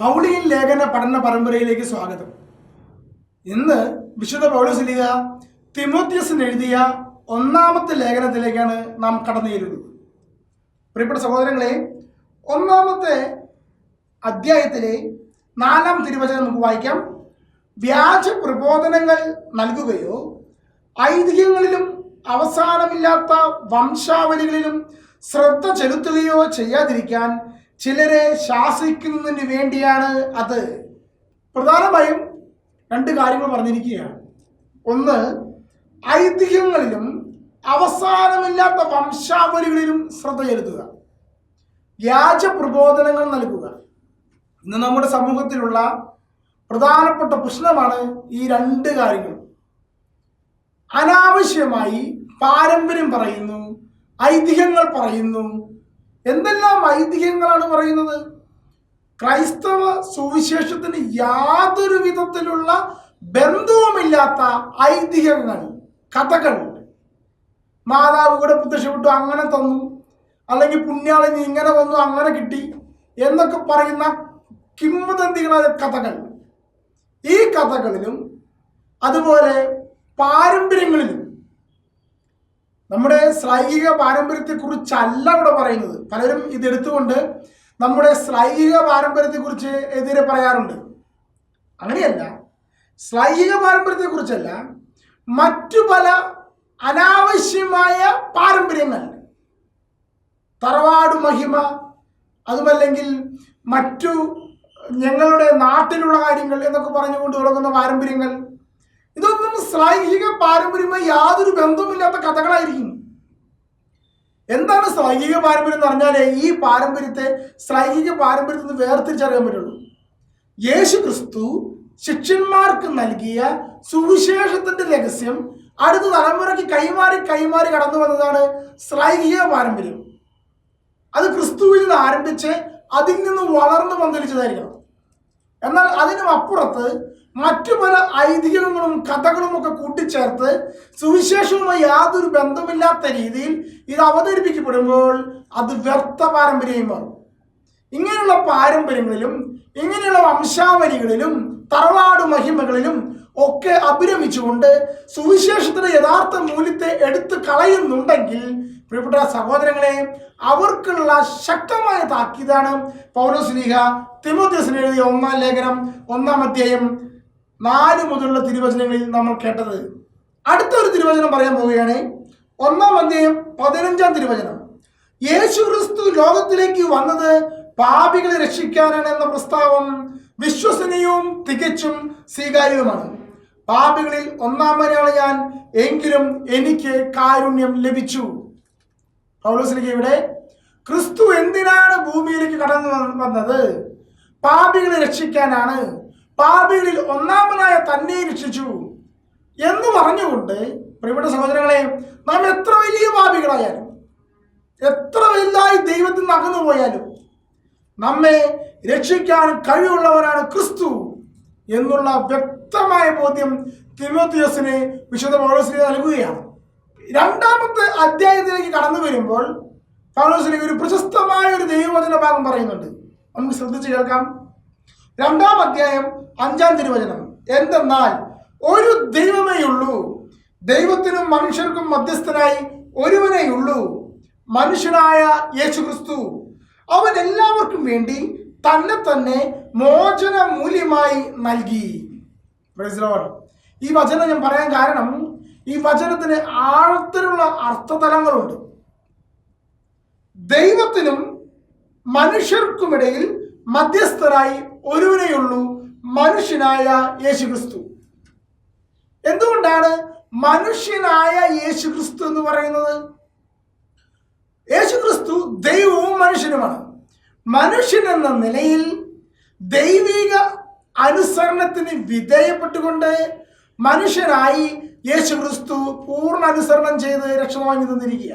പൗളിയൻ ലേഖന പഠന പരമ്പരയിലേക്ക് സ്വാഗതം. ഇന്ന് വിശുദ്ധ പൗലോസിലിക തിമോത്യസിന് എഴുതിയ ഒന്നാമത്തെ ലേഖനത്തിലേക്കാണ് നാം കടന്നു ചെല്ലുന്നത്. പ്രിയപ്പെട്ട സഹോദരങ്ങളെ ഒന്നാമത്തെ അധ്യായത്തിലെ നാലാം തിരുവചനം നമുക്ക് വായിക്കാം. വ്യാജ പ്രബോധനങ്ങൾ നൽകുകയോ ഐതിഹ്യങ്ങളിലും അവസാനമില്ലാത്ത വംശാവലികളിലും ശ്രദ്ധ ചെലുത്തുകയോ ചെയ്യാതിരിക്കാൻ ചിലരെ ശാസിക്കുന്നതിന് വേണ്ടിയാണ് അത്. പ്രധാനമായും രണ്ട് കാര്യങ്ങൾ പറഞ്ഞിരിക്കുകയാണ്. ഒന്ന് ഐതിഹ്യങ്ങളിലും അവസാനമില്ലാത്ത വംശാവലികളിലും ശ്രദ്ധ ചെലുത്തുക വ്യാജ പ്രബോധനങ്ങൾ നൽകുക. ഇന്ന് നമ്മുടെ സമൂഹത്തിലുള്ള പ്രധാനപ്പെട്ട പ്രശ്നമാണ് ഈ രണ്ട് കാര്യങ്ങൾ അനാവശ്യമായി പാരമ്പര്യം പറയുന്നു ഐതിഹ്യങ്ങൾ പറയുന്നു എന്തെല്ലാം ഐതിഹ്യങ്ങളാണ് പറയുന്നത്? ക്രൈസ്തവ സുവിശേഷത്തിന് യാതൊരു വിധത്തിലുള്ള ബന്ധവുമില്ലാത്ത ഐതിഹ്യങ്ങൾ കഥകൾ. മാതാവ് കൂടെ പ്രത്യക്ഷപ്പെട്ടു അങ്ങനെ തന്നു. അല്ലെങ്കിൽ പുണ്യാളിനി ഇങ്ങനെ വന്നു അങ്ങനെ കിട്ടി എന്നൊക്കെ പറയുന്ന കിംവദന്തികളായ കഥകൾ. ഈ കഥകളിലും അതുപോലെ പാരമ്പര്യങ്ങളിലും നമ്മുടെ ശ്ലൈഹിക പാരമ്പര്യത്തെക്കുറിച്ചല്ല ഇവിടെ പറയുന്നത്. പലരും ഇതെടുത്തുകൊണ്ട് നമ്മുടെ ശ്ലൈഹിക പാരമ്പര്യത്തെക്കുറിച്ച് എതിരെ പറയാറുണ്ട്. അങ്ങനെയല്ല. ശ്ലൈഹിക പാരമ്പര്യത്തെക്കുറിച്ചല്ല മറ്റു പല അനാവശ്യമായ പാരമ്പര്യങ്ങൾ. തറവാട് മഹിമ അതുമല്ലെങ്കിൽ മറ്റു ഞങ്ങളുടെ നാട്ടിലുള്ള കാര്യങ്ങൾ എന്നൊക്കെ പറഞ്ഞുകൊണ്ട് തുടങ്ങുന്ന പാരമ്പര്യങ്ങൾ ഇതൊന്നും ശ്ലൈഹിക പാരമ്പര്യമായി യാതൊരു ബന്ധവുമില്ലാത്ത കഥകളായിരിക്കും. എന്താണ് ശ്ലൈഹിക പാരമ്പര്യം എന്ന് പറഞ്ഞാൽ ഈ പാരമ്പര്യത്തെ ശ്ലൈഹിക പാരമ്പര്യത്തിൽ നിന്ന് വേർതിരിച്ചറിയാൻ പറ്റുള്ളൂ. യേശു ക്രിസ്തു ശിഷ്യന്മാർക്ക് നൽകിയ സുവിശേഷത്തിന്റെ രഹസ്യം അടുത്ത തലമുറയ്ക്ക് കൈമാറി കൈമാറി കടന്നു വന്നതാണ് ശ്ലൈഹിക പാരമ്പര്യം. അത് ക്രിസ്തുവിൽ നിന്ന് ആരംഭിച്ച് അതിൽ നിന്ന് വളർന്നു പന്തലിച്ചതായിരിക്കണം എന്നാൽ അതിനും അപ്പുറത്ത് മറ്റു പല ഐതിഹ്യങ്ങളും കഥകളും ഒക്കെ കൂട്ടിച്ചേർത്ത് സുവിശേഷവുമായി യാതൊരു ബന്ധമില്ലാത്ത രീതിയിൽ ഇത് അവതരിപ്പിക്കപ്പെടുമ്പോൾ അത് വ്യർത്ഥ പാരമ്പര്യമായി മാറും. ഇങ്ങനെയുള്ള പാരമ്പര്യങ്ങളിലും ഇങ്ങനെയുള്ള വംശാവലികളിലും തറവാട് മഹിമകളിലും ഒക്കെ അഭിരമിച്ചുകൊണ്ട് സുവിശേഷത്തിന്റെ യഥാർത്ഥ മൂല്യത്തെ എടുത്തു കളയുന്നുണ്ടെങ്കിൽ പ്രിയപ്പെട്ട സഹോദരങ്ങളെ അവർക്കുള്ള ശക്തമായ താക്കീതാണ് പൗലോസ്ലീഹ തിമോത്യസിന് എഴുതിയ ഒന്നാം ലേഖനം ഒന്നാം അധ്യായം നാല് മുതലുള്ള തിരുവചനങ്ങളിൽ നമ്മൾ കേട്ടത്. അടുത്ത ഒരു തിരുവചനം പറയാൻ പോവുകയാണ്. ഒന്നാം അധ്യായം പതിനഞ്ചാം തിരുവചനം. യേശു ക്രിസ്തു ലോകത്തിലേക്ക് വന്നത് പാപികളെ രക്ഷിക്കാനാണ് എന്ന പ്രസ്താവം വിശ്വസനീയവും തികച്ചും സ്വീകാര്യവുമാണ്. പാപികളിൽ ഒന്നാമനെയാണ് ഞാൻ എങ്കിലും എനിക്ക് കാരുണ്യം ലഭിച്ചു. പൗലോസിലേക്ക് ഇവിടെ ക്രിസ്തു എന്തിനാണ് ഭൂമിയിലേക്ക് കടന്നു വന്നത്? പാപികളെ രക്ഷിക്കാനാണ്. പാപികളിൽ ഒന്നാമനായ തന്നെ രക്ഷിച്ചു എന്ന് പറഞ്ഞുകൊണ്ട് പ്രിയപ്പെട്ട സഹോദരങ്ങളെ നാം എത്ര വലിയ പാപികളായാലും എത്ര വലുതായി ദൈവത്തിൽ നിന്ന് അകന്നു പോയാലും നമ്മെ രക്ഷിക്കാൻ കഴിവുള്ളവരാണ് ക്രിസ്തു എന്നുള്ള വ്യക്തമായ ബോധ്യം തിമോത്തിയോസിന് വിശുദ്ധ പൗലോസിനെ നൽകുകയാണ്. രണ്ടാമത്തെ അധ്യായത്തിലേക്ക് കടന്നു വരുമ്പോൾ പൗലോസിലേക്ക് ഒരു പ്രശസ്തമായ ഒരു ദൈവവചന ഭാഗം പറയുന്നുണ്ട്. നമുക്ക് ശ്രദ്ധിച്ച് കേൾക്കാം. രണ്ടാം അധ്യായം അഞ്ചാം തിരുവചനം. എന്തെന്നാൽ ഒരു ദൈവമേ ഉള്ളൂ. ദൈവത്തിനും മനുഷ്യർക്കും മധ്യസ്ഥനായി ഒരുവനേ ഉള്ളൂ. മനുഷ്യനായ യേശു ക്രിസ്തു അവൻ എല്ലാവർക്കും വേണ്ടി തന്നെ തന്നെ മോചന മൂല്യമായി നൽകി. ഈ വചനം ഞാൻ പറയാൻ കാരണം ഈ വചനത്തിന് ആഴത്തിലുള്ള അർത്ഥതലങ്ങളുണ്ട്. ദൈവത്തിനും മനുഷ്യർക്കുമിടയിൽ മധ്യസ്ഥരായി ഒരുവനെയുള്ളൂ മനുഷ്യനായ യേശുക്രിസ്തു. എന്തുകൊണ്ടാണ് മനുഷ്യനായ യേശുക്രിസ്തു എന്ന് പറയുന്നത്? യേശുക്രിസ്തു ദൈവവും മനുഷ്യനുമാണ്. മനുഷ്യൻ എന്ന നിലയിൽ ദൈവിക അനുസരണത്തിന് വിധേയപ്പെട്ടുകൊണ്ട് മനുഷ്യനായി യേശുക്രിസ്തു പൂർണ അനുസരണം ചെയ്ത് രക്ഷ വാങ്ങി തന്നിരിക്കുക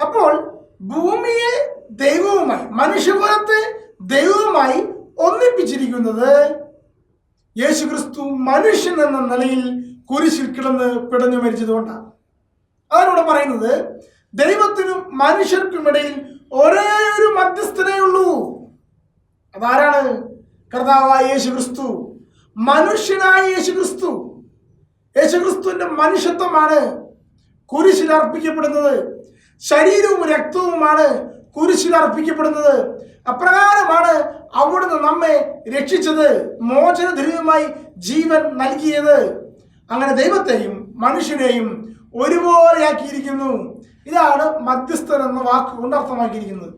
അപ്പോൾ ഭൂമിയെ ദൈവവുമായി മനുഷ്യകുലത്തെ ദൈവവുമായി ഒന്നിപ്പിച്ചിരിക്കുന്നത് യേശു ക്രിസ്തു മനുഷ്യൻ എന്ന നിലയിൽ കുരിശിൽ കിടന്ന് പിടഞ്ഞു മരിച്ചതുകൊണ്ടാണ്. അതാണ് പറയുന്നത് ദൈവത്തിനും മനുഷ്യർക്കും ഇടയിൽ ഒരേ ഒരു മധ്യസ്ഥനേ ഉള്ളൂ. അതാരാണ്? കർത്താവായ യേശു ക്രിസ്തു മനുഷ്യനായ യേശു ക്രിസ്തു യേശു ക്രിസ്തുവിന്റെ മനുഷ്യത്വമാണ് കുരിശിൽ അർപ്പിക്കപ്പെടുന്നത്. ശരീരവും രക്തവുമാണ് കുരിശിൽ അർപ്പിക്കപ്പെടുന്നത്. അപ്രകാരമാണ് അവിടുന്ന് നമ്മെ രക്ഷിച്ചത്. മോചനധനവുമായി ജീവൻ നൽകിയത്. അങ്ങനെ ദൈവത്തെയും മനുഷ്യനെയും ഒരുപോലെയാക്കിയിരിക്കുന്നു. ഇതാണ് മധ്യസ്ഥൻ എന്ന വാക്ക് കൊണ്ട് അർത്ഥമാക്കിയിരിക്കുന്നത്.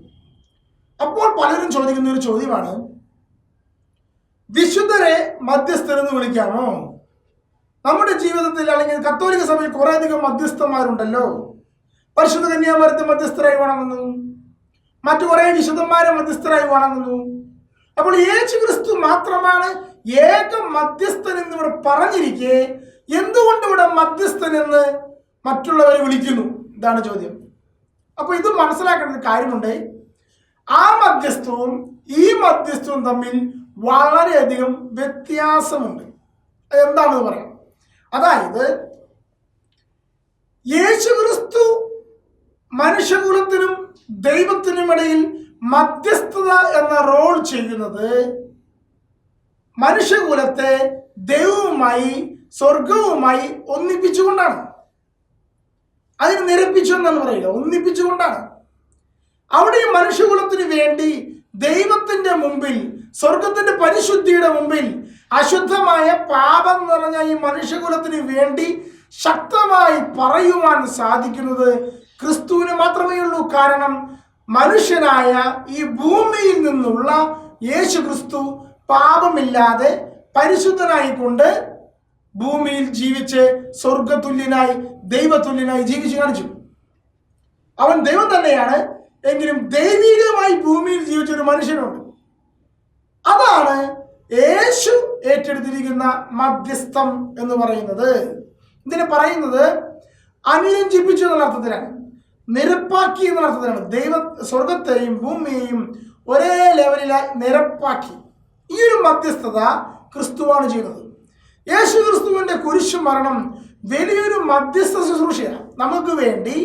അപ്പോൾ പലരും ചോദിക്കുന്ന ഒരു ചോദ്യമാണ് വിശുദ്ധരെ മധ്യസ്ഥൻ എന്ന് വിളിക്കാമോ? നമ്മുടെ ജീവിതത്തിൽ അല്ലെങ്കിൽ കത്തോലിക്ക സഭയിൽ കുറേയധികം മധ്യസ്ഥന്മാരുണ്ടല്ലോ. പരിശുദ്ധ കന്യാമരത്തെ മധ്യസ്ഥരായി വണങ്ങുന്നു മറ്റു കുറെ വിശുദ്ധന്മാരെ മധ്യസ്ഥരായി വണങ്ങുന്നു. അപ്പോൾ യേശു ക്രിസ്തു മാത്രമാണ് ഏക മധ്യസ്ഥൻ എന്ന് ഇവിടെ പറഞ്ഞിരിക്കെ എന്തുകൊണ്ട് ഇവിടെ മധ്യസ്ഥൻ എന്ന് മറ്റുള്ളവരെ വിളിക്കുന്നു? ഇതാണ് ചോദ്യം. അപ്പൊ ഇത് മനസ്സിലാക്കേണ്ട ഒരു കാര്യമുണ്ട്. ആ മധ്യസ്ഥവും ഈ മധ്യസ്ഥവും തമ്മിൽ വളരെയധികം വ്യത്യാസമുണ്ട്. എന്താണെന്ന് പറയാം. അതായത് യേശുക്രിസ്തു മനുഷ്യകുലത്തിനും ദൈവത്തിനും ഇടയിൽ മധ്യസ്ഥത എന്ന റോൾ ചെയ്യുന്നത് മനുഷ്യകുലത്തെ ദൈവവുമായി സ്വർഗവുമായി ഒന്നിപ്പിച്ചുകൊണ്ടാണ്. അതിന് നിരപ്പിച്ചു എന്നാണ് പറയുക. ഒന്നിപ്പിച്ചുകൊണ്ടാണ്. അവിടെ മനുഷ്യകുലത്തിന് വേണ്ടി ദൈവത്തിന്റെ മുമ്പിൽ സ്വർഗത്തിന്റെ പരിശുദ്ധിയുടെ മുമ്പിൽ അശുദ്ധമായ പാപം നിറഞ്ഞ ഈ മനുഷ്യകുലത്തിന് വേണ്ടി ശക്തമായി പറയുവാൻ സാധിക്കുന്നത് ക്രിസ്തുവിന് മാത്രമേ ഉള്ളൂ കാരണം മനുഷ്യനായ ഈ ഭൂമിയിൽ നിന്നുള്ള യേശു ക്രിസ്തു പാപമില്ലാതെ പരിശുദ്ധനായിക്കൊണ്ട് ഭൂമിയിൽ ജീവിച്ച് സ്വർഗതുല്യനായി ദൈവതുല്യനായി ജീവിച്ചു കാണിച്ചു. അവൻ ദൈവം തന്നെയാണ് എങ്കിലും ദൈവികമായി ഭൂമിയിൽ ജീവിച്ച ഒരു മനുഷ്യനുണ്ട്. അതാണ് യേശു ഏറ്റെടുത്തിരിക്കുന്ന മധ്യസ്ഥം എന്ന് പറയുന്നത്. ഇതിന് പറയുന്നത് അനുരഞ്ജിപ്പിച്ചു എന്നുള്ള അർത്ഥത്തിലാണ് നിരപ്പാക്കി എന്നുള്ള അർത്ഥത്തിലാണ് ദൈവ സ്വർഗത്തെയും ഭൂമിയെയും ഒരേ ലെവലിലായി നിരപ്പാക്കി. ഈ ഒരു മധ്യസ്ഥത ക്രിസ്തുവാണ് ചെയ്യുന്നത്. യേശു ക്രിസ്തുവിന്റെ കുരിശു മരണം വലിയൊരു മധ്യസ്ഥ ശുശ്രൂഷയാണ്. നമുക്ക് വേണ്ടി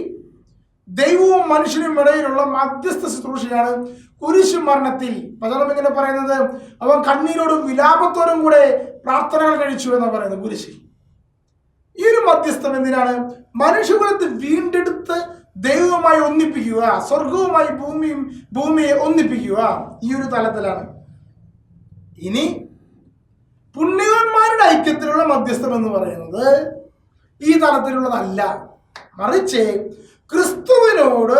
ദൈവവും മനുഷ്യനും ഇടയിലുള്ള മധ്യസ്ഥ ശുശ്രൂഷയാണ് കുരിശു മരണത്തിൽ. വചനം ഇങ്ങനെ പറയുന്നത്? അവൻ കണ്ണീരോടും വിലാപത്തോടും കൂടെ പ്രാർത്ഥനകൾ കഴിച്ചു എന്നാണ് പറയുന്നത് കുരിശിൽ. ഈ ഒരു മധ്യസ്ഥം എന്തിനാണ്? മനുഷ്യകുലത്തെ വീണ്ടെടുത്ത് ദൈവവുമായി ഒന്നിപ്പിക്കുക സ്വർഗവുമായി ഭൂമിയും ഭൂമിയെ ഒന്നിപ്പിക്കുക ഈ ഒരു തലത്തിലാണ്. ഇനി പുണ്യവന്മാരുടെ ഐക്യത്തിലുള്ള മധ്യസ്ഥം എന്ന് പറയുന്നത് ഈ തലത്തിലുള്ളതല്ല. മറിച്ച് ക്രിസ്തുവിനോട്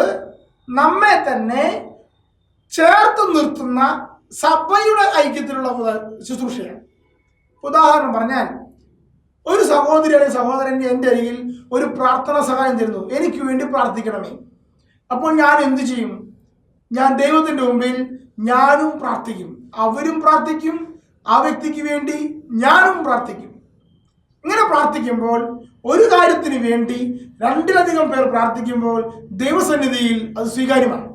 നമ്മെ തന്നെ ചേർത്ത് നിർത്തുന്ന സഭയുടെ ഐക്യത്തിലുള്ള ശുശ്രൂഷയാണ്. ഉദാഹരണം പറഞ്ഞാൽ ഒരു സഹോദരി അല്ലെങ്കിൽ സഹോദരൻ എന്റെ അരികിൽ ഒരു പ്രാർത്ഥന സഹായം തരുന്നു. എനിക്ക് വേണ്ടി പ്രാർത്ഥിക്കണമേ. അപ്പോൾ ഞാൻ എന്തു ചെയ്യും? ഞാൻ ദൈവത്തിന്റെ മുമ്പിൽ ഞാനും പ്രാർത്ഥിക്കും. അവരും പ്രാർത്ഥിക്കും. ആ വ്യക്തിക്ക് വേണ്ടി ഞാനും പ്രാർത്ഥിക്കും. ഇങ്ങനെ പ്രാർത്ഥിക്കുമ്പോൾ ഒരു കാര്യത്തിന് വേണ്ടി രണ്ടിലധികം പേർ പ്രാർത്ഥിക്കുമ്പോൾ ദൈവസന്നിധിയിൽ അത് സ്വീകാര്യമാണ്.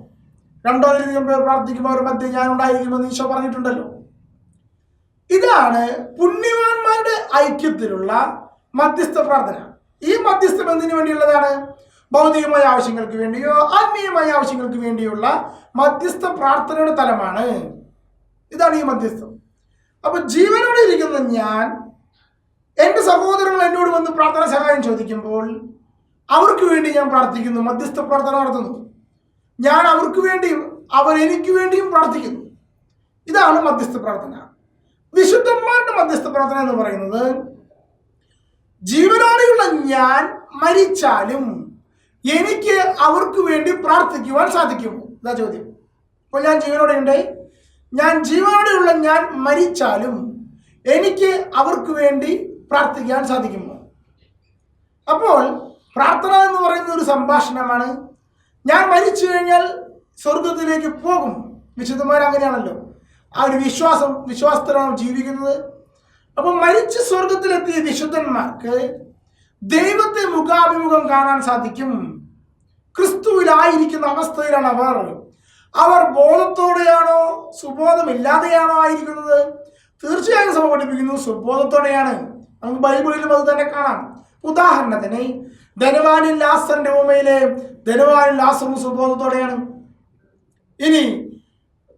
രണ്ടോലധികം പേർ പ്രാർത്ഥിക്കുമ്പോൾ അവരുടെ മധ്യ ഞാൻ ഉണ്ടായിരിക്കുമെന്ന് ഈശോ പറഞ്ഞിട്ടുണ്ടല്ലോ. ഇതാണ് പുണ്യവാന്മാരുടെ ഐക്യത്തിലുള്ള മധ്യസ്ഥ പ്രാർത്ഥന. ഈ മധ്യസ്ഥം എന്തിനു വേണ്ടിയുള്ളതാണ്? ഭൗതികമായ ആവശ്യങ്ങൾക്ക് വേണ്ടിയോ ആത്മീയമായ ആവശ്യങ്ങൾക്ക് വേണ്ടിയുള്ള മധ്യസ്ഥ പ്രാർത്ഥനയുടെ തലമാണ്. ഇതാണ് ഈ മധ്യസ്ഥം. അപ്പൊ ജീവനോടെ ഇരിക്കുന്ന ഞാൻ എന്റെ സഹോദരങ്ങൾ എന്നോട് വന്ന് പ്രാർത്ഥന സഹായം ചോദിക്കുമ്പോൾ അവർക്ക് വേണ്ടി ഞാൻ പ്രാർത്ഥിക്കുന്നു മധ്യസ്ഥ പ്രാർത്ഥന നടത്തുന്നു. ഞാൻ അവർക്ക് വേണ്ടിയും അവർ എനിക്ക് വേണ്ടിയും പ്രാർത്ഥിക്കുന്നു. ഇതാണ് മധ്യസ്ഥ പ്രാർത്ഥന. വിശുദ്ധന്മാരുടെ മധ്യസ്ഥ പ്രാർത്ഥന എന്ന് പറയുന്നത് ജീവനോടെയുള്ള ഞാൻ മരിച്ചാലും എനിക്ക് അവർക്ക് വേണ്ടി പ്രാർത്ഥിക്കുവാൻ സാധിക്കും. ഇതാ ചോദ്യം. അപ്പോൾ ഞാൻ ജീവനോടെ ഉണ്ട്. ഞാൻ ജീവനോടെയുള്ള ഞാൻ മരിച്ചാലും എനിക്ക് അവർക്ക് വേണ്ടി പ്രാർത്ഥിക്കാൻ സാധിക്കുമോ അപ്പോൾ പ്രാർത്ഥന എന്ന് പറയുന്ന ഒരു സംഭാഷണമാണ്. ഞാൻ മരിച്ചു കഴിഞ്ഞാൽ സ്വർഗത്തിലേക്ക് പോകും. വിശുദ്ധന്മാർ അങ്ങനെയാണല്ലോ ആ ഒരു വിശ്വാസം വിശ്വാസത്തിലാണ് ജീവിക്കുന്നത്. അപ്പം മരിച്ച സ്വർഗത്തിലെത്തിയ വിശുദ്ധന്മാർക്ക് ദൈവത്തെ മുഖാഭിമുഖം കാണാൻ സാധിക്കും. ക്രിസ്തുവിലായിരിക്കുന്ന അവസ്ഥയിലാണ് അവർ. അവർ ബോധത്തോടെയാണോ സുബോധമില്ലാതെയാണോ ആയിരിക്കുന്നത്? തീർച്ചയായും സഭ പഠിപ്പിക്കുന്നു സുബോധത്തോടെയാണ്. നമുക്ക് ബൈബിളിലും അത് തന്നെ കാണാം. ഉദാഹരണത്തിന് ധനവാനിൽ ലാസറിന്റെ ഉമയിലെ ധനവാനിൽ ലാസറും സുബോധത്തോടെയാണ്. ഇനി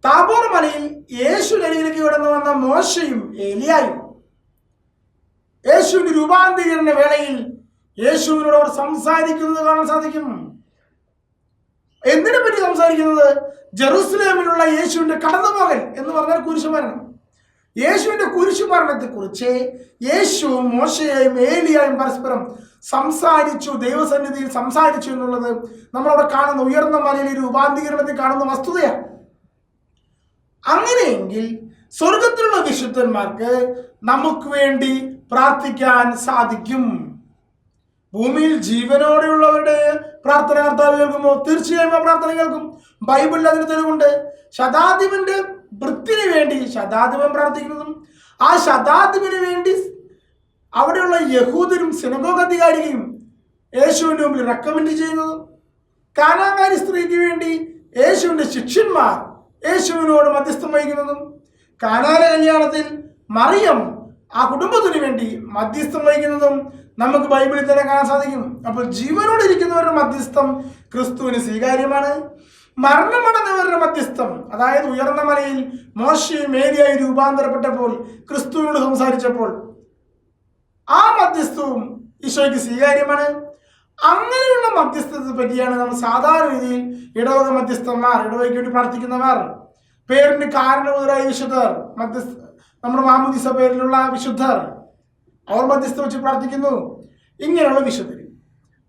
താബോർ മലയിൽ യേശു യേശുവിനരികിലേക്ക് കടന്നു വന്ന മോശയും എലിയായും. യേശുവിന്റെ രൂപാന്തരീകരണ വേളയിൽ യേശുവിനോട് അവർ സംസാരിക്കുന്നത് കാണാൻ സാധിക്കും. എന്തിനെ പറ്റി സംസാരിക്കുന്നത്? ജെറുസലേമിലുള്ള യേശുവിന്റെ കടന്നുപോകൽ എന്ന് പറഞ്ഞാൽ കുരിശുമരണം. യേശുവിന്റെ കുരിശുമരണത്തെ കുറിച്ച് യേശുവും മോശയായും ഏലിയായും പരസ്പരം സംസാരിച്ചു ദൈവസന്നിധിയിൽ സംസാരിച്ചു എന്നുള്ളത് നമ്മളവിടെ കാണുന്ന ഉയർന്ന മലയിലെ രൂപാന്തീകരണത്തിൽ കാണുന്ന വസ്തുതയാണ്. അങ്ങനെയെങ്കിൽ സ്വർഗത്തിലുള്ള വിശുദ്ധന്മാർക്ക് നമുക്ക് വേണ്ടി പ്രാർത്ഥിക്കാൻ സാധിക്കും. ഭൂമിയിൽ ജീവനോടെയുള്ളവരുടെ പ്രാർത്ഥന കർത്താവ് കേൾക്കുമ്പോൾ തീർച്ചയായും ആ പ്രാർത്ഥന കേൾക്കും. ബൈബിളിൽ അതിന് തെളിവുണ്ട്. ശതാധിപന്റെ വൃത്തിന് വേണ്ടി ശതാധിപൻ പ്രാർത്ഥിക്കുന്നതും ആ ശതാധിപന് വേണ്ടി അവിടെയുള്ള യഹൂദരും സിനഗോഗ് അധികാരിയും യേശുവിന്റെ മുമ്പിൽ റെക്കമെൻഡ് ചെയ്യുന്നതും കാനാകാരി സ്ത്രീക്ക് വേണ്ടി യേശുവിന്റെ ശിഷ്യന്മാർ യേശുവിനോട് മധ്യസ്ഥം വഹിക്കുന്നതും കാനാല കല്യാണത്തിൽ മറിയം ആ കുടുംബത്തിന് വേണ്ടി മധ്യസ്ഥം വഹിക്കുന്നതും നമുക്ക് ബൈബിളിൽ തന്നെ കാണാൻ സാധിക്കും. അപ്പോൾ ജീവനോട് ഇരിക്കുന്നവരുടെ മധ്യസ്ഥം ക്രിസ്തുവിന് സ്വീകാര്യമാണ്. മരണമടഞ്ഞവരുടെ മധ്യസ്ഥം അതായത് ഉയർന്ന മലയിൽ മോശയും മേരിയായി രൂപാന്തരപ്പെട്ടപ്പോൾ ക്രിസ്തുവിനോട് സംസാരിച്ചപ്പോൾ ആ മധ്യസ്ഥവും ഈശോയ്ക്ക് സ്വീകാര്യമാണ്. അങ്ങനെയുള്ള മധ്യസ്ഥത്തെ പറ്റിയാണ് നമ്മൾ സാധാരണ രീതിയിൽ ഇടവക മധ്യസ്ഥന്മാർ ഇടവകയ്ക്ക് വേണ്ടി പ്രാർത്ഥിക്കുന്നവർ പേരിന് കാരണം കാരണമുതലായ വിശുദ്ധർ മധ്യസ്ഥ നമ്മുടെ മാമുദിസ പേരിലുള്ള വിശുദ്ധർ അവർ മധ്യസ്ഥ വെച്ച് പ്രാർത്ഥിക്കുന്നു. ഇങ്ങനെയുള്ള വിശുദ്ധർ.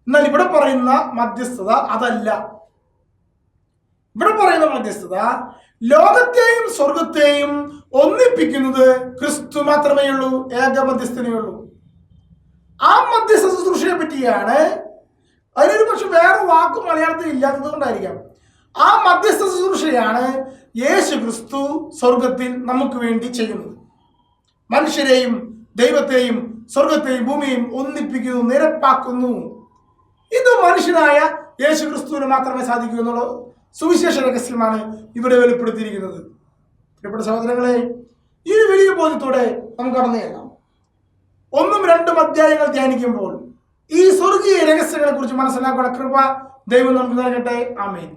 എന്നാൽ ഇവിടെ പറയുന്ന മധ്യസ്ഥത അതല്ല. ഇവിടെ പറയുന്ന മധ്യസ്ഥത ലോകത്തെയും സ്വർഗത്തെയും ഒന്നിപ്പിക്കുന്നത് ക്രിസ്തു മാത്രമേ ഉള്ളൂ ഏക മധ്യസ്ഥനേ ഉള്ളൂ ആ മധ്യസ്ഥ ശുശ്രൂഷയെ പറ്റിയാണ് അതിനൊരു പക്ഷെ വേറെ വാക്ക് മലയാളത്തിൽ ഇല്ലാത്തത് കൊണ്ടായിരിക്കാം. ആ മധ്യസ്ഥ ശുശ്രൂഷയാണ് യേശു ക്രിസ്തു സ്വർഗത്തിൽ നമുക്ക് വേണ്ടി ചെയ്യുന്നത്. മനുഷ്യരെയും ദൈവത്തെയും സ്വർഗത്തെയും ഭൂമിയെയും ഒന്നിപ്പിക്കുന്നു നിരപ്പാക്കുന്നു. ഇത് മനുഷ്യനായ യേശു ക്രിസ്തുവിന് മാത്രമേ സാധിക്കൂ എന്നുള്ള സുവിശേഷ രഹസ്യമാണ് ഇവിടെ വെളിപ്പെടുത്തിയിരിക്കുന്നത്. പ്രിയപ്പെട്ട സഹോദരങ്ങളെ ഈ വലിയ ബോധ്യത്തോടെ നമുക്ക് കടന്നു ചെല്ലാം. ഒന്നും രണ്ടും അധ്യായങ്ങൾ ധ്യാനിക്കുമ്പോൾ ഈ സ്വർഗീയ രഹസ്യങ്ങളെ കുറിച്ച് മനസ്സിലാക്കുന്ന കൃപ ദൈവം നമുക്ക് നൽകട്ടെ. ആമേൻ.